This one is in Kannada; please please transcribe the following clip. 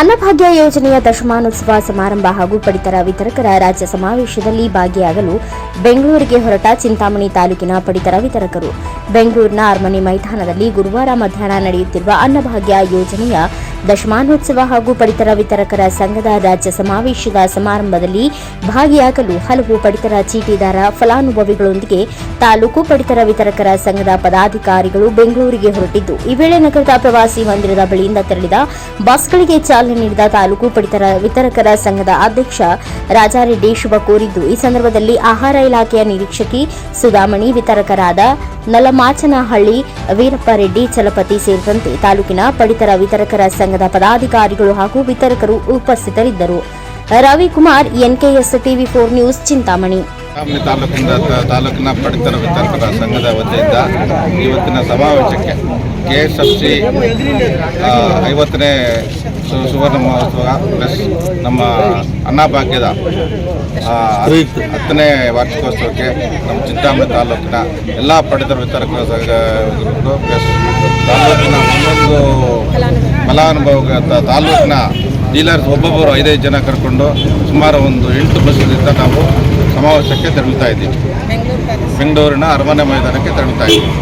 ಅನ್ನಭಾಗ್ಯ ಯೋಜನೆಯ ದಶಮಾನೋತ್ಸವ ಸಮಾರಂಭ ಹಾಗೂ ಪಡಿತರ ವಿತರಕರ ರಾಜ್ಯ ಸಮಾವೇಶದಲ್ಲಿ ಭಾಗಿಯಾಗಲು ಬೆಂಗಳೂರಿಗೆ ಹೊರಟ ಚಿಂತಾಮಣಿ ತಾಲೂಕಿನ ಪಡಿತರ ವಿತರಕರು. ಬೆಂಗಳೂರಿನ ಅರಮನೆ ಮೈದಾನದಲ್ಲಿ ಗುರುವಾರ ಮಧ್ಯಾಹ್ನ ನಡೆಯುತ್ತಿರುವ ಅನ್ನಭಾಗ್ಯ ಯೋಜನೆಯ ದಶಮಾನೋತ್ಸವ ಹಾಗೂ ಪಡಿತರ ವಿತರಕರ ಸಂಘದ ರಾಜ್ಯ ಸಮಾವೇಶದ ಸಮಾರಂಭದಲ್ಲಿ ಭಾಗಿಯಾಗಲು ಹಲವು ಪಡಿತರ ಚೀಟಿದಾರ ಫಲಾನುಭವಿಗಳೊಂದಿಗೆ ತಾಲೂಕು ಪಡಿತರ ವಿತರಕರ ಸಂಘದ ಪದಾಧಿಕಾರಿಗಳು ಬೆಂಗಳೂರಿಗೆ ಹೊರಟಿದ್ದು, ಈ ವೇಳೆ ನಗರದ ಪ್ರವಾಸಿ ಮಂದಿರದ ಬಳಿಯಿಂದ ತೆರಳಿದ ಬಸ್ಗಳಿಗೆ ಚಾಲನೆ ನೀಡಿದ ತಾಲೂಕು ಪಡಿತರ ವಿತರಕರ ಸಂಘದ ಅಧ್ಯಕ್ಷ ರಾಜಾರೆಡ್ಡಿ ಶುಭ ಕೋರಿದ್ದು, ಈ ಸಂದರ್ಭದಲ್ಲಿ ಆಹಾರ ಇಲಾಖೆಯ ನಿರೀಕ್ಷಕಿ ಸುಧಾಮಣಿ ವಿತರಕರಾದ ನಲಮಾಚನಹಳ್ಳಿ ವೀರಪ್ಪ ರೆಡ್ಡಿ ಚಲಪತಿ ಸೇರಿದಂತೆ ತಾಲೂಕಿನ ಪಡಿತರ ವಿತರಕರ ಸಂಘದ ಪದಾಧಿಕಾರಿಗಳು ಹಾಗೂ ವಿತರಕರು ಉಪಸ್ಥಿತರಿದ್ದರು. Ravikumar, NKS TV four news, Chintamani. ತಾಲೂಕಿನ ತಾಲೂಕಿನ ಪಡಿತರ ವಿತರಕರ ಸಂಘದ ವತಿಯಿಂದ ಇವತ್ತಿನ ಸಮಾವೇಶಕ್ಕೆ ಕೆಎಸ್ಎಫ್ಸಿ ಐವತ್ತನೇ ಸು- ಸುವರ್ಣ ಮಹೋತ್ಸವ ಪ್ಲಸ್ ನಮ್ಮ ಅನ್ನಭಾಗ್ಯದ ಹತ್ತನೇ ವಾರ್ಷಿಕೋತ್ಸವಕ್ಕೆ ನಮ್ಮ ಚಿಂತಾಮಣಿ ತಾಲೂಕಿನ ಎಲ್ಲ ಪಡಿತರ ವಿತರಕರ ಸಂಘಗಳು ಪ್ಲಸ್ ತಾಲೂಕಿನ ಒಂದೊಂದು ಫಲಾನುಭವ ತಾಲೂಕಿನ ಡೀಲರ್ಸ್ ಒಬ್ಬೊಬ್ಬರು ಐದೈದು ಜನ ಕರ್ಕೊಂಡು ಸುಮಾರು ಒಂದು ಎಂಟು ಬಸ್ಸಿನಿಂದ ನಾವು ಸಮಾವೇಶಕ್ಕೆ ತೆರಳುತ್ತಾ ಇದ್ದೀವಿ. ಬೆಂಗಳೂರಿನ ಅರಮನೆ ಮೈದಾನಕ್ಕೆ ತೆರಳುತ್ತಾ ಇದ್ದೀವಿ.